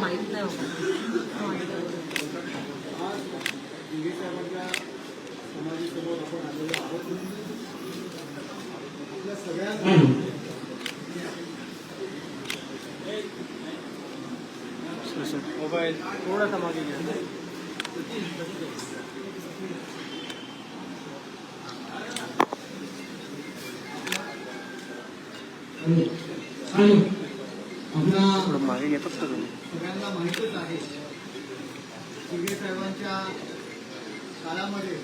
माहीत नाही दिघे साहेबांच्या समाधीसमोर आपण आलेलो आहोत आपल्या सगळ्यांना मोबाईल थोडासा मागे घ्या. मागे घेतात का तुम्ही? सगळ्यांना माहीतच आहे. दिघे साहेबांच्या काळामध्ये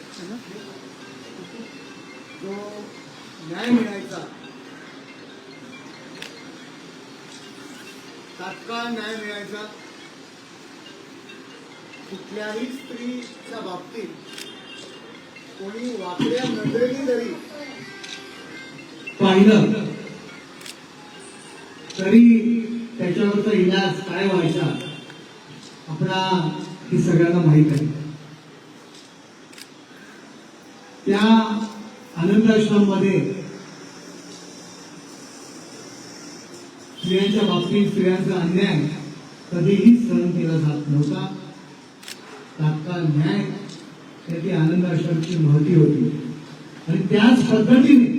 जो न्याय मिळायचा तात्काळ न्याय मिळायचा कुठल्याही स्त्रीच्या बाबतीत कोणी वाकड्या नजरेने जरी पाहिलं तरी त्याच्यावरचा इलाज काय व्हायचा आपला हे सगळ्यांना माहीत आहे. त्या आनंदाश्रममध्ये स्त्रियांच्या बाबतीत स्त्रियांचा अन्याय कधीही सहन केला जात नव्हता. तात्काळ न्याय त्याची आनंदाश्रमची महती होती. आणि त्याच पद्धतीने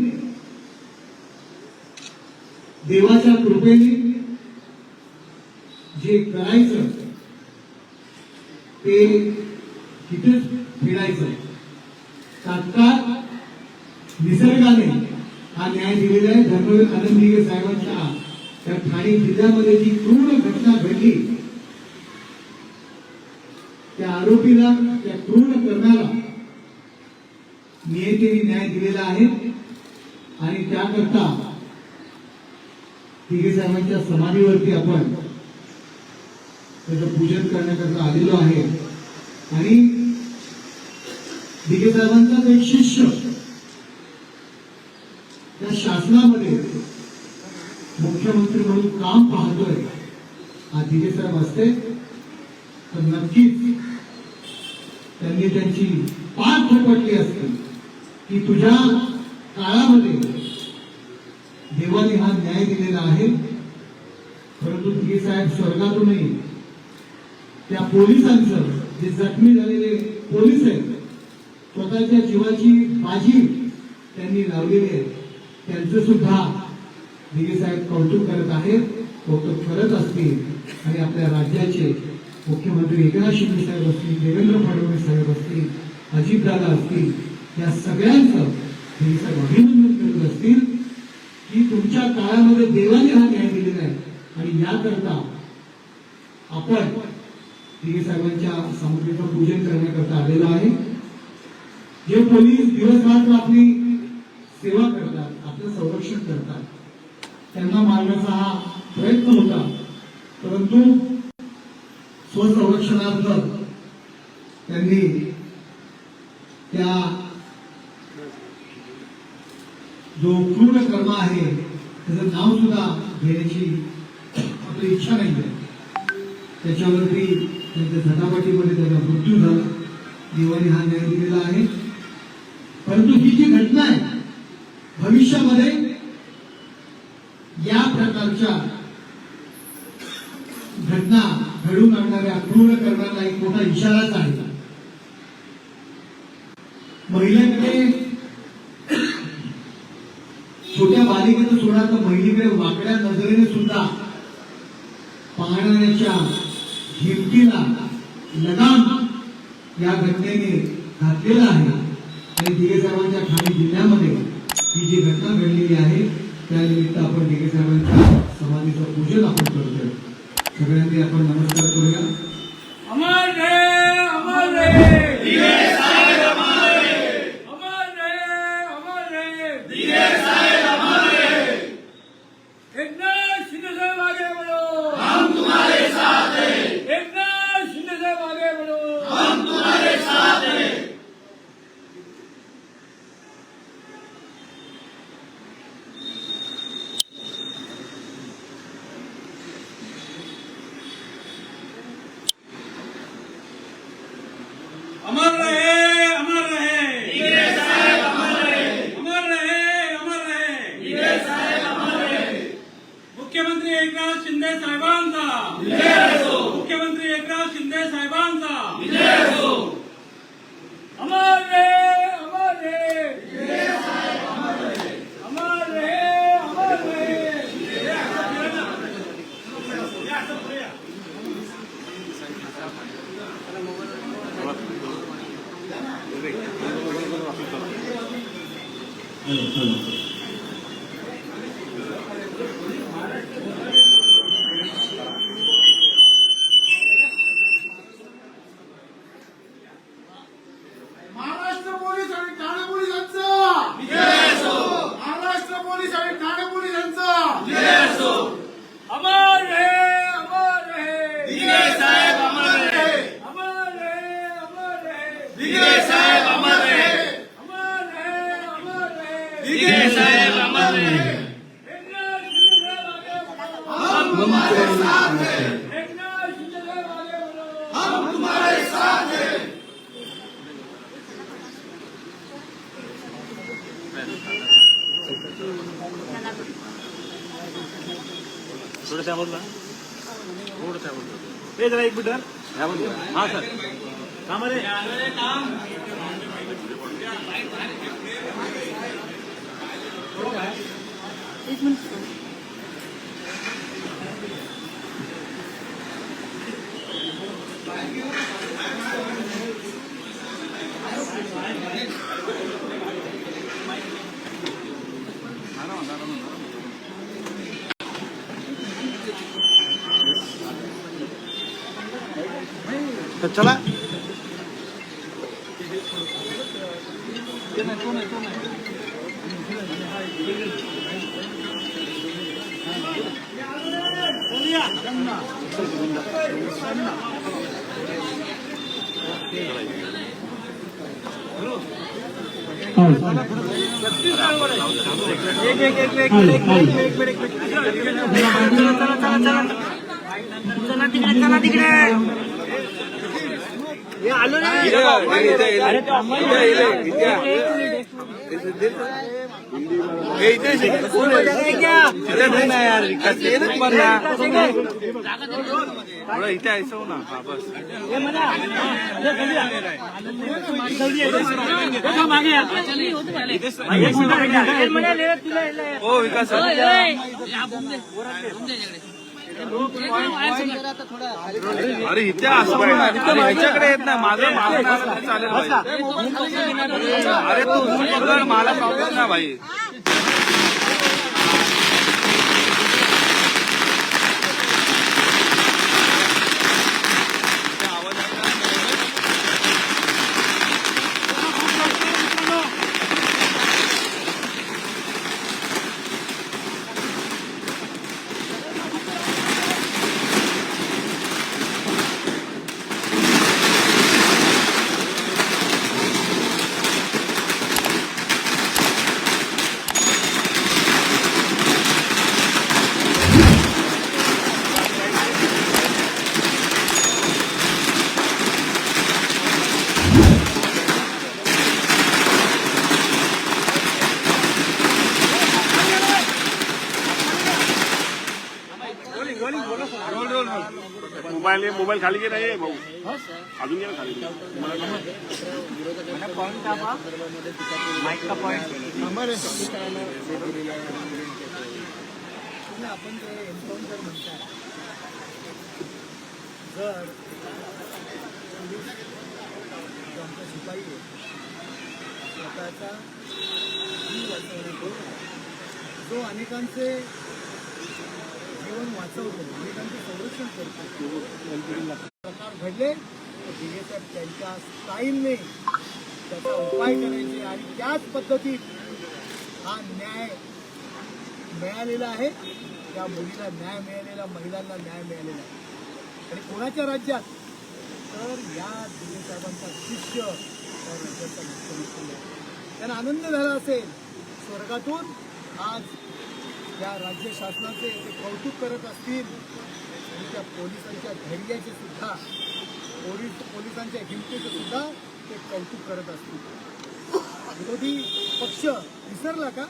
देवाच्या कृपेने जे करायचं ते तिथेच फिरायचं तात्काळ निसर्गाने हा न्याय दिलेला आहे. धर्मवीर आनंदीगे साहेबांच्या त्या ठाणे जिल्ह्यामध्ये जी पूर्ण घटना घडली त्या आरोपीला त्या क्रूर करणारा नियतीने न्याय दिलेला आहे. आणि त्याकरता तिघे साहेबांच्या समाधीवरती आपण त्याचं पूजन करण्याकरता आलेलो आहे. आणि दिघे साहेबांचा एक शिष्य त्या शासनामध्ये मुख्यमंत्री म्हणून काम पाहतोय हा दिघे साहेब असते. तर नक्कीच त्यांनी त्यांची पाठ थोपटली असते. की तुझ्या काळामध्ये देवाने हा न्याय दिलेला आहे परंतु दिघे साहेब स्वर्गातूनही त्या पोलिसांचं जे जखमी झालेले पोलीस आहेत स्वतःच्या जीवाची बाजी त्यांनी लावलेली आहे. त्यांचं सुद्धा दिगे साहेब कौतुक करत आहेत कौतुक करत असतील आणि आपल्या राज्याचे मुख्यमंत्री एकनाथ शिंदे साहेब असतील देवेंद्र फडणवीस साहेब असतील अजितदादा असतील या सगळ्यांचं हे साहेब अभिनंदन करत असतील की तुमच्या काळामध्ये देवाने हा न्याय दिलेला आहे. आणि याकरता आपण दिघे साहेबांच्या सामग्रीचं पूजन करण्याकरता आलेलो आहे. जे पोलीस दिवस रात्र आपली सेवा करतात आपलं संरक्षण करतात त्यांना मारण्याचा हा प्रयत्न होता. परंतु स्वसंरक्षणार्थ त्यांनी त्या जो क्रूर कर्म आहे त्याचं नाव सुद्धा घेण्याची आपली इच्छा नाही आहे. त्याच्यावरती त्यांच्या झटापटीमध्ये त्याचा मृत्यू झाला. देवाने हा न्याय दिलेला आहे. परंतु ही जी घटना आहे भविष्यामध्ये या प्रकारच्या घटना घडून आणणाऱ्या पूर्ण करणारा एक मोठा इशाराच आहे. महिलांकडे छोट्या बालिकेचं सोडा तर महिलेकडे वाकड्या नजरेने सुद्धा पाहणाऱ्याच्या हिमतीला लगाम या घटनेने घातलेला आहे. आणि दिघे साहेबांच्या ठाणे जिल्ह्यामध्ये ही जी घटना घडलेली आहे त्यानिमित्त आपण दिघे साहेबांच्या समाधीचं पूजन आपण करतोय. सगळ्यांनी आपण नमस्कार はい、そうです。थोडं त्याबद्दल थोडं त्याबद्दल हे जरा एक मिनिट त्याबद्दल हा सर कामाले एक मिनिट तो चला एक एक एक एक एक एक एक चला चला चला चला चला तिकडे चला तिकडे इथे ऐसा हो ना हा बस। हो विकास अरे इथे असं माझ्याकडे येत नाही. माझं मला चालेल अरे तू मला प्रॉब्लेम नाही भाई. मोबाईल मोबाईल खाली गेला आहे भाऊ. अजून गेला खाली आपण एन्काउंटर म्हणताय जर आमचा शिपाई आहे स्वतःचा जीव वाचवण्यातो जो अनेकांचे जीवन वाचवतो अनेकांचे संरक्षण करतो. प्रकार घडले तर दिघे त्यांच्या स्टाईलने त्याचा उपाय करायचे आणि त्याच पद्धतीत हा न्याय मिळालेला आहे. त्या मुलीला न्याय मिळालेला महिलांना न्याय मिळालेला आहे. आणि कोणाच्या राज्यात? तर या दिगे साहेबांचा शिष्य त्या राज्याचा मुख्यमंत्री आहे. त्यांना आनंद झाला असेल. स्वर्गातून आज या राज्य शासनाचे ते कौतुक करत असतील आणि त्या पोलिसांच्या धैर्याचे सुद्धा पोलीस पोलिसांच्या हिमतीचे सुद्धा ते कौतुक करत असतील. विरोधी पक्ष विसरला का?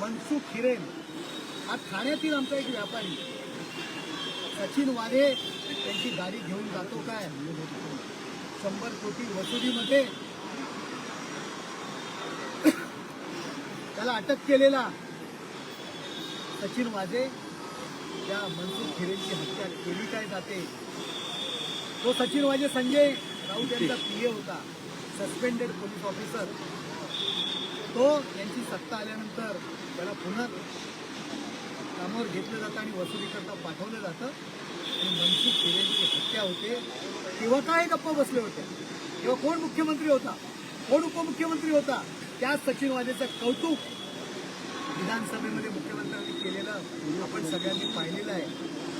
मनसुख हिरेन हा ठाण्यातील आमचा एक व्यापारी. सचिन वारे त्यांची गाडी घेऊन जातो काय? शंभर कोटी वसुलीमध्ये. त्याला अटक केलेला सचिन वाजे या मनसुख हिरेनची हत्या केली काय जाते? तो सचिन वाजे संजय राऊत यांचा पीए होता सस्पेंडेड पोलीस ऑफिसर तो यांची सत्ता आल्यानंतर त्याला पुन्हा कामावर घेतलं जातं आणि वसुलीकरता पाठवलं जातं. आणि मनसुख हिरेंची हत्या होते. तेव्हा काय गप्पा बसले होते तेव्हा कोण मुख्यमंत्री होता? कोण उपमुख्यमंत्री होता? त्या सचिनवादेचं कौतुक विधानसभेमध्ये मुख्यमंत्र्यांनी केलेलं आपण सगळ्यांनी पाहिलेलं आहे.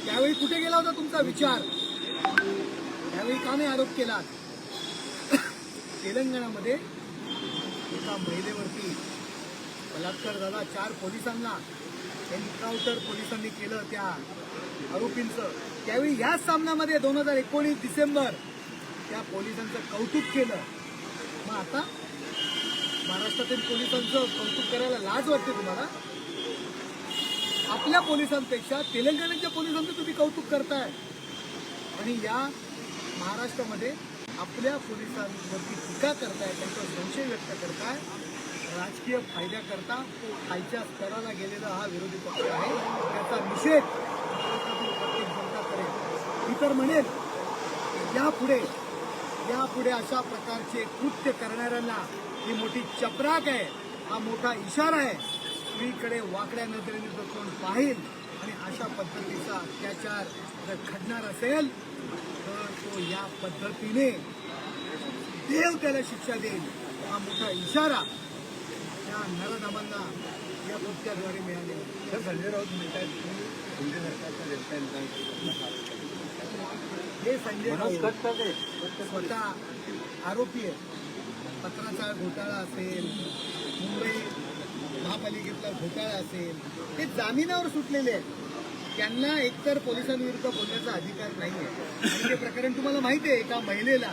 त्यावेळी कुठे गेला होता तुमचा विचार? त्यावेळी का नाही आरोप केला? तेलंगणामध्ये एका महिलेवरती बलात्कार झाला. चार पोलिसांना एन्काउंटर पोलिसांनी केलं त्या आरोपींचं. त्यावेळी याच सामन्यामध्ये दोन हजार एकोणीस डिसेंबर त्या पोलिसांचं कौतुक केलं. मग आता महाराष्ट्रातील पोलिसांचं कौतुक करायला लाज वाटते तुम्हाला? आपल्या पोलिसांपेक्षा तेलंगणाच्या पोलिसांचं तुम्ही कौतुक करताय. आणि या महाराष्ट्रामध्ये आपल्या पोलिसांवरती टीका करताय त्यांचा संशय व्यक्त करताय राजकीय फायद्याकरता खालच्या स्तराला गेलेला हा विरोधी पक्ष आहे. त्याचा निषेध प्रत्येक जनता करेल मी तर म्हणेल यापुढे यापुढे अशा प्रकारचे कृत्य करणाऱ्यांना ही मोठी चपराक आहे. हा मोठा इशारा आहे. स्त्रीकडे वाकड्या नजरेने जर कोण पाहिल आणि अशा पद्धतीचा अत्याचार जर घडणार असेल तर तो या पद्धतीने देव त्याला शिक्षा देईल. हा मोठा इशारा या नरदमांना या कृत्याद्वारे मिळालेला आहे. तर संजय राऊत म्हणतात केंद्र सरकारचा हे संजय राऊत स्वतः आरोपी आहे पत्राचा घोटाळा असेल मुंबई महापालिकेतला घोटाळा असेल ते जामिनावर सुटलेले आहेत. त्यांना एकतर पोलिसांविरुद्ध बोलण्याचा अधिकार नाही आहे ते प्रकरण तुम्हाला माहिती आहे एका महिलेला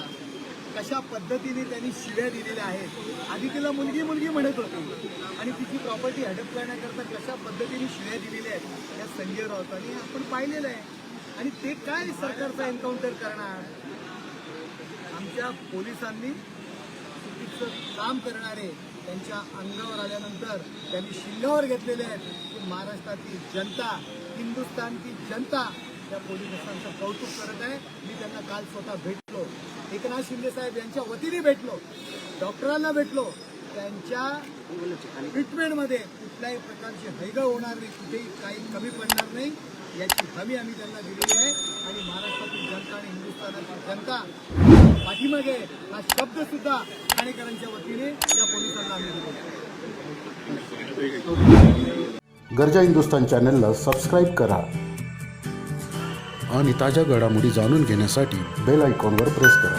कशा पद्धतीने त्यांनी शिव्या दिलेल्या आहेत. आधी तिला मुलगी मुलगी म्हणत होती. आणि तिची प्रॉपर्टी हडप करण्याकरता कशा पद्धतीने शिव्या दिलेल्या आहेत त्या संजय राऊतांनी आपण पाहिलेलं आहे. आणि ते काय सरकारचा एन्काउंटर करणार? आमच्या पोलिसांनी काम करणारे त्यांच्या अंगावर आल्यानंतर त्यांनी शिल्ल्यावर घेतलेले आहेत. की महाराष्ट्रातील जनता हिंदुस्थानची जनता त्या पोलिसांचं कौतुक करत आहे. मी त्यांना काल स्वतः भेटलो. एकनाथ शिंदे साहेब यांच्या वतीने भेटलो. डॉक्टरांना भेटलो. त्यांच्या ट्रीटमेंटमध्ये कुठल्याही प्रकारची हैगा होणार नाही. कुठेही काही कमी पडणार नाही. याची हमी आम्ही त्यांना दिलेली आहे. आणि महाराष्ट्रातील जनता आणि हिंदुस्थानातील जनता पाठीमागे हा शब्द सुद्धा ठाणेकरांच्या वतीने या पोलिसांना आम्ही दिलेला गरजा हिंदुस्तान चॅनलला सबस्क्राईब करा आणि ताज्या घडामोडी जाणून घेण्यासाठी बेल आयकॉनवर प्रेस करा.